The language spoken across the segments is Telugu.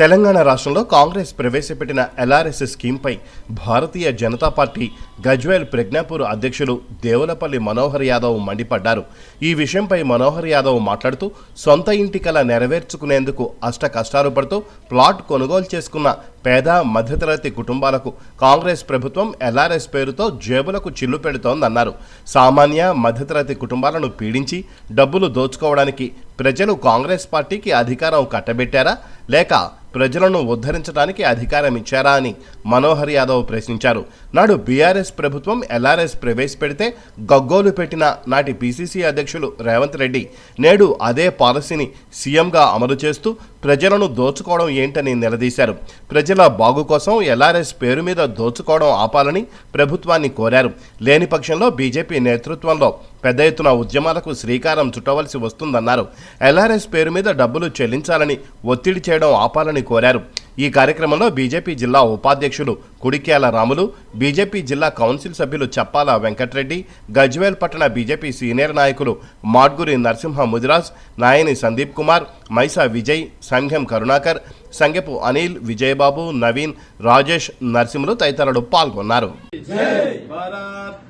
తెలంగాణ రాష్ట్రంలో కాంగ్రెస్ ప్రవేశపెట్టిన ఎల్ఆర్ఎస్ స్కీమ్పై భారతీయ జనతా పార్టీ గజ్వేల్ ప్రజ్ఞాపూర్ అధ్యక్షులు దేవులపల్లి మనోహర్ యాదవ్ మండిపడ్డారు. ఈ విషయంపై మనోహర్ యాదవ్ మాట్లాడుతూ సొంత ఇంటి కల నెరవేర్చుకునేందుకు అష్ట కష్టాలు పడుతూ ప్లాట్ కొనుగోలు చేసుకున్న పేద మధ్యతరగతి కుటుంబాలకు కాంగ్రెస్ ప్రభుత్వం ఎల్ఆర్ఎస్ పేరుతో జేబులకు చిల్లు పెడుతోందన్నారు. సామాన్య మధ్యతరగతి కుటుంబాలను పీడించి డబ్బులు దోచుకోవడానికి ప్రజలు కాంగ్రెస్ పార్టీకి అధికారం కట్టబెట్టారా? లేక ప్రజలను ఉద్ధరించడానికి అధికారం ఇచ్చారా అని మనోహర్ యాదవ్ ప్రశ్నించారు. నాడు బీఆర్ఎస్ ప్రభుత్వం ఎల్ఆర్ఎస్ ప్రవేశపెడితే గగ్గోలు పెట్టిన నాటి పీసీసీ అధ్యక్షులు రేవంత్ రెడ్డి నేడు అదే పాలసీని సీఎంగా అమలు చేస్తూ ప్రజలను దోచుకోవడం ఏంటని నిలదీశారు. ప్రజల బాగు కోసం ఎల్ఆర్ఎస్ పేరు మీద దోచుకోవడం ఆపాలని ప్రభుత్వాన్ని కోరారు. లేని పక్షంలో బీజేపీ నేతృత్వంలో పెద్ద ఎత్తున ఉద్యమాలకు శ్రీకారం చుట్టవలసి వస్తుందన్నారు. ఎల్ఆర్ఎస్ పేరు మీద డబ్బులు చెల్లించాలని ఒత్తిడి చేయడం ఆపాలని కోరారు. ఈ కార్యక్రమంలో బీజేపీ జిల్లా ఉపాధ్యక్షులు కుడిక్యాల రాములు బీజేపీ జిల్లా కౌన్సిల్ సభ్యులు చప్పాల వెంకట్రెడ్డి గజ్వేల్ పట్టణ బీజేపీ సీనియర్ నాయకులు మాడ్గురి నరసింహ ముదిరాజ్ నాయని సందీప్ కుమార్ మైసా విజయ్ సంఘం కరుణాకర్ సంగెపు అనిల్ విజయబాబు నవీన్ రాజేష్ నరసింహులు తదితరులు పాల్గొన్నారు.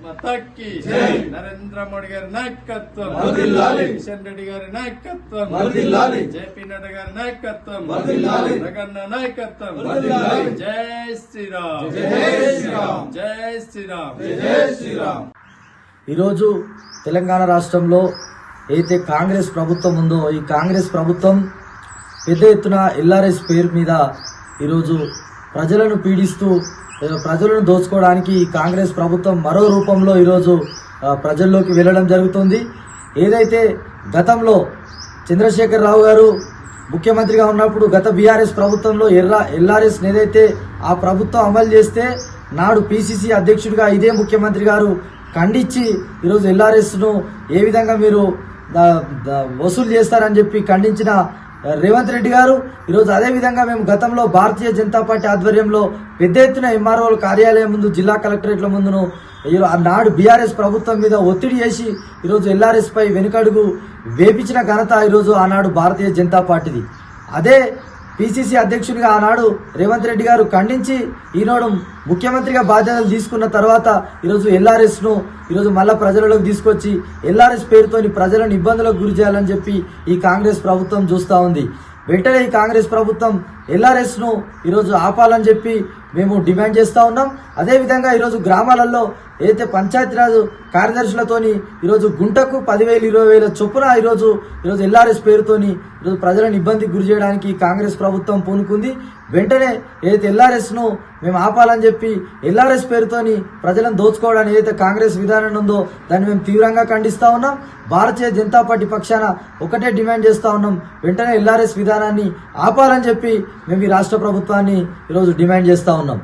మతకి నరేంద్ర మోడీ గారి నాయకత్వం. కిషన్ రెడ్డి గారి నాయకత్వం. జేపీ నడ్డా గారి నాయకత్వం. జగన్న నాయకత్వం. జై శ్రీరామ్. జై శ్రీరామ్. జై శ్రీరామ్. జై శ్రీరామ్. ఈరోజు తెలంగాణ రాష్ట్రంలో ఏదైతే కాంగ్రెస్ ప్రభుత్వం ఉందో ఈ కాంగ్రెస్ ప్రభుత్వం పెద్ద ఎత్తున ఎల్ఆర్ఎస్ పేరు మీద ఈరోజు ప్రజలను పీడిస్తూ ప్రజలను దోచుకోవడానికి కాంగ్రెస్ ప్రభుత్వం మరో రూపంలో ఈరోజు ప్రజల్లోకి వెళ్ళడం జరుగుతుంది. ఏదైతే గతంలో చంద్రశేఖర్ రావు గారు ముఖ్యమంత్రిగా ఉన్నప్పుడు గత బీఆర్ఎస్ ప్రభుత్వంలో ఎల్లా ఎల్ఆర్ఎస్ ఏదైతే ఆ ప్రభుత్వం అమలు చేస్తే నాడు పిసిసి అధ్యక్షుడిగా ఇదే ముఖ్యమంత్రి గారు ఖండించి ఈరోజు ఎల్ఆర్ఎస్ను ఏ విధంగా మీరు వసూలు చేస్తారని చెప్పి ఖండించిన రేవంత్ రెడ్డి గారు ఈరోజు అదే విధంగా మేము గతంలో భారతీయ జనతా పార్టీ ఆధ్వర్యంలో పెద్ద ఎత్తున ఎంఆర్ఓల కార్యాలయం ముందు జిల్లా కలెక్టరేట్ల ముందును నాడు బీఆర్ఎస్ ప్రభుత్వం మీద ఒత్తిడి చేసి ఈరోజు ఎల్ఆర్ఎస్ పై వెనుకడుగు వేపించిన ఘనత ఈరోజు ఆనాడు భారతీయ జనతా పార్టీది. అదే పిసిసి అధ్యక్షుడిగా ఆనాడు రేవంత్ రెడ్డి గారు ఖండించి ఈనాడు ముఖ్యమంత్రిగా బాధ్యతలు తీసుకున్న తర్వాత ఈరోజు ఎల్ఆర్ఎస్ను ఈరోజు మళ్ళా ప్రజలలోకి తీసుకొచ్చి ఎల్ఆర్ఎస్ పేరుతోని ప్రజలను ఇబ్బందులకు గురి చేయాలని చెప్పి ఈ కాంగ్రెస్ ప్రభుత్వం చూస్తూ ఉంది. వెంటనే ఈ కాంగ్రెస్ ప్రభుత్వం ఎల్ఆర్ఎస్ను ఈరోజు ఆపాలని చెప్పి మేము డిమాండ్ చేస్తూ ఉన్నాం. అదేవిధంగా ఈరోజు గ్రామాలలో ఏదైతే పంచాయతీరాజ్ కార్యదర్శులతోని ఈరోజు గుంటకు పదివేలు ఇరవై వేల చొప్పున ఈరోజు ఈరోజు ఎల్ఆర్ఎస్ పేరుతోని ఈరోజు ప్రజలను ఇబ్బందికి గురి చేయడానికి కాంగ్రెస్ ప్రభుత్వం పూనుకుంది. వెంటనే ఏదైతే ఎల్ఆర్ఎస్ను మేము ఆపాలని చెప్పి ఎల్ఆర్ఎస్ పేరుతోని ప్రజలను దోచుకోవడానికి ఏదైతే కాంగ్రెస్ విధానం ఉందో దాన్ని మేము తీవ్రంగా ఖండిస్తూ ఉన్నాం. భారతీయ జనతా పార్టీ పక్షాన ఒకటే డిమాండ్ చేస్తూ ఉన్నాం. వెంటనే ఎల్ఆర్ఎస్ విధానాన్ని ఆపాలని చెప్పి మేము ఈ రాష్ట్ర ప్రభుత్వాన్ని ఈరోజు డిమాండ్ చేస్తూ ఉన్నాం.